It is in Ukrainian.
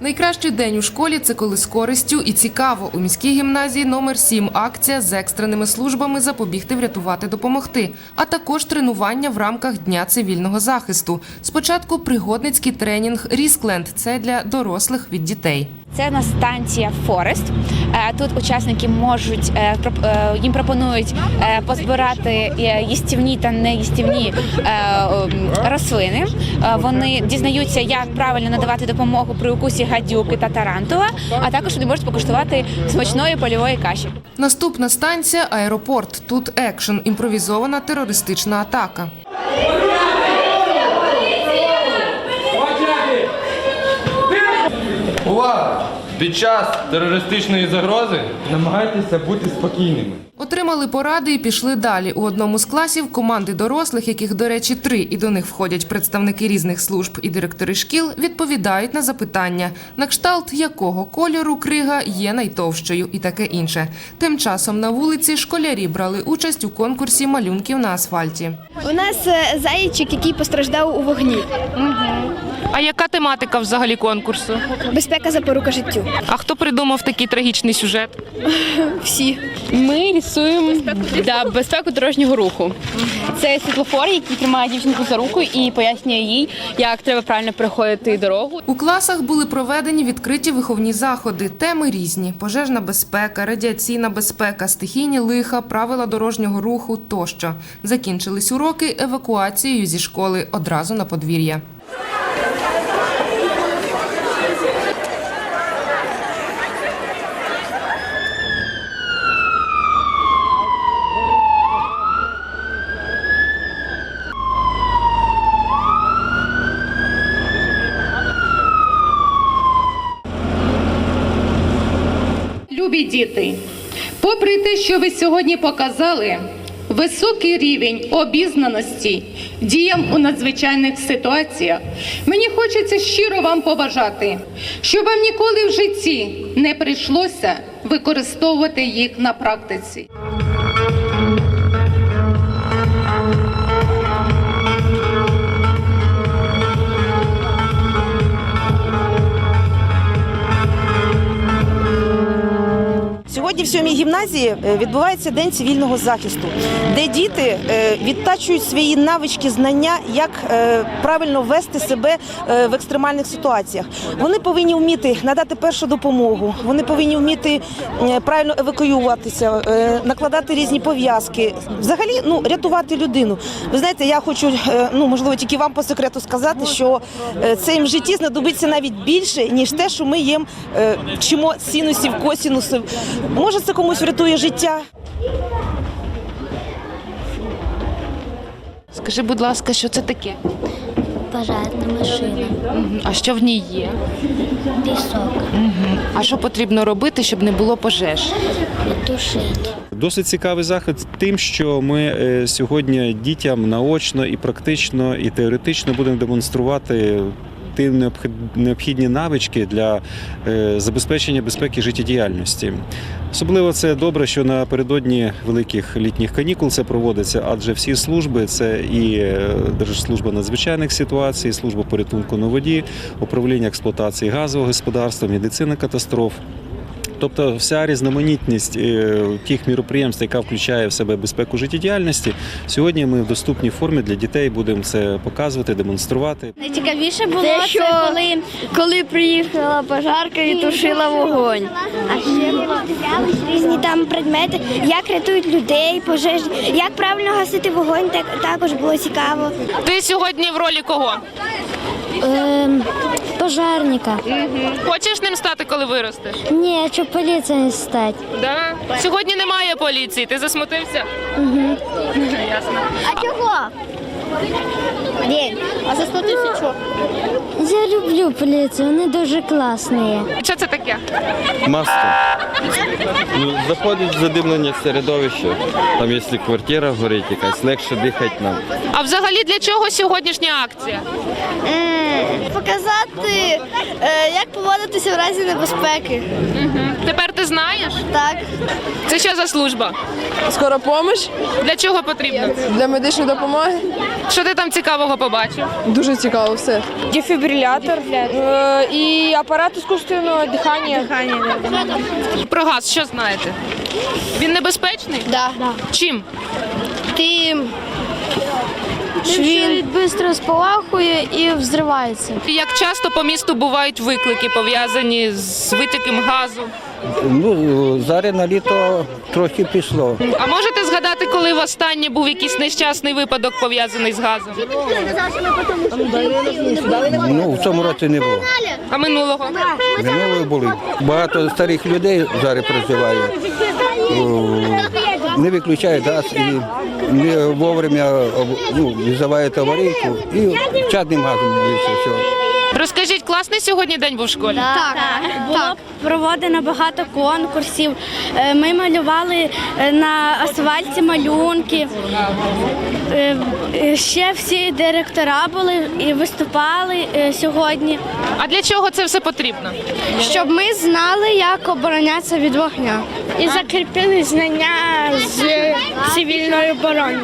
Найкращий день у школі це коли з користю і цікаво. У міській гімназії номер 7 акція з екстреними службами запобігти, врятувати, допомогти, а також тренування в рамках Дня цивільного захисту. Спочатку пригодницький тренінг Ріскленд це для дорослих від дітей. Це у нас станція Форест. Е, Тут учасники можуть е, е, їм пропонують позбирати їстівні та неїстівні рослини. Вони дізнаються, як правильно надавати допомогу при укусі гадюки та тарантула, а також вони можуть покуштувати смачної польової каші. Наступна станція аеропорт. Тут екшен, імпровізована терористична атака. Під час терористичної загрози намагайтеся бути спокійними. Отримали поради і пішли далі. У одному з класів команди дорослих, яких, до речі, три, і до них входять представники різних служб і директори шкіл, відповідають на запитання, на кшталт якого кольору крига є найтовщою і таке інше. Тим часом на вулиці школярі брали участь у конкурсі малюнків на асфальті. У нас е, зайчик, який постраждав у вогні. А яка тематика взагалі конкурсу? Безпека запорука життю. А хто придумав такий трагічний сюжет? Всі. Ми лісуємо да, безпеку дорожнього руху. Це світлофор, який тримає дівчинку за руку і пояснює їй, як треба правильно переходити дорогу. У класах були проведені відкриті виховні заходи. Теми різні: пожежна безпека, радіаційна безпека, стихійні лиха, правила дорожнього руху тощо. Закінчились уроки евакуацією зі школи одразу на подвір'я. Любі діти, попри те, що ви сьогодні показали, високий рівень обізнаності діям у надзвичайних ситуаціях, мені хочеться щиро вам побажати, щоб вам ніколи в житті не прийшлося використовувати їх на практиці. Сьогодні в сьомій гімназії е, відбувається день цивільного захисту, де діти е, відтачують свої навички, знання, як е, правильно вести себе в екстремальних ситуаціях. Вони повинні вміти надати першу допомогу, вони повинні вміти правильно евакуюватися, накладати різні пов'язки, взагалі ну рятувати людину. Ви знаєте, я хочу ну можливо тільки вам по секрету сказати, що це їм в житті знадобиться навіть більше ніж те, що ми їм вчимо синусів, косінусів. Може, це комусь врятує життя. Скажи, будь ласка, що це таке? Пожарна машина, А що в ній є? пісок, А що потрібно робити, щоб не було пожеж? тушить. Досить цікавий захід тим, що ми е, сьогодні дітям наочно і практично, і теоретично будемо демонструвати. Необхід- необхідні навички для е, забезпечення безпеки життєдіяльності. Особливо це добре, що напередодні великих літніх канікул це проводиться, адже всі служби це і е, Держслужба надзвичайних ситуацій, служба порятунку на воді, управління експлуатації газового господарства, медицина катастроф. Тобто вся різноманітність е, тих міроприємств, яка включає в себе безпеку життєдіяльності, сьогодні ми в доступній формі для дітей будемо це показувати, демонструвати. Найцікавіше було це, коли, коли приїхала пожарка і тушила вогонь. А ще різні там предмети, як рятують людей, пожежі, як правильно гасити вогонь, так, також було цікаво. Ти сьогодні в ролі кого? Ем, пожарника. Хочеш ним стати, коли виростеш? Ні, щоб поліція стати. Да? Сьогодні немає поліції. Ти засмутився? А чого? День. А засмутився 100 тисяч? Я люблю поліцію, вони дуже класні. Що це таке? Маска. Ну, заходить в задимлення середовище. Там, якщо квартира горить якась, легше дихати нам. А взагалі для чого сьогоднішня акція? Показати, е, як поводитися в разі небезпеки. Тепер ти знаєш? Так. Це що за служба? Скора помощь Для чого потрібно? для медичної допомоги. Що ти там цікавого побачив? Дуже цікаво все. Дефібрилятор і апарат іскусственного дихання. Про газ що знаєте? Він небезпечний? Да. Чим? Тим, він швидко спалахує і взривається. Як часто по місту бувають виклики пов'язані з витіком газу? Ну, зараз на літо трохи пішло. А можете згадати, коли востаннє був якийсь нещасний випадок пов'язаний з газом? Ну, в цьому році не було. А минулого? Минулої були. Багато старих людей зараз проживає. Не виключає газ і не вовремя ну, визивають аварійку і чадним газом більше всього. Розкажіть, класний сьогодні день був в школі? Так, було проводено багато конкурсів. Е, Ми малювали е, на асфальті малюнки. Е, Ще всі директора були і виступали е, сьогодні. А для чого це все потрібно? Щоб ми знали, як оборонятися від вогня. І закріпили знання з цивільної оборони.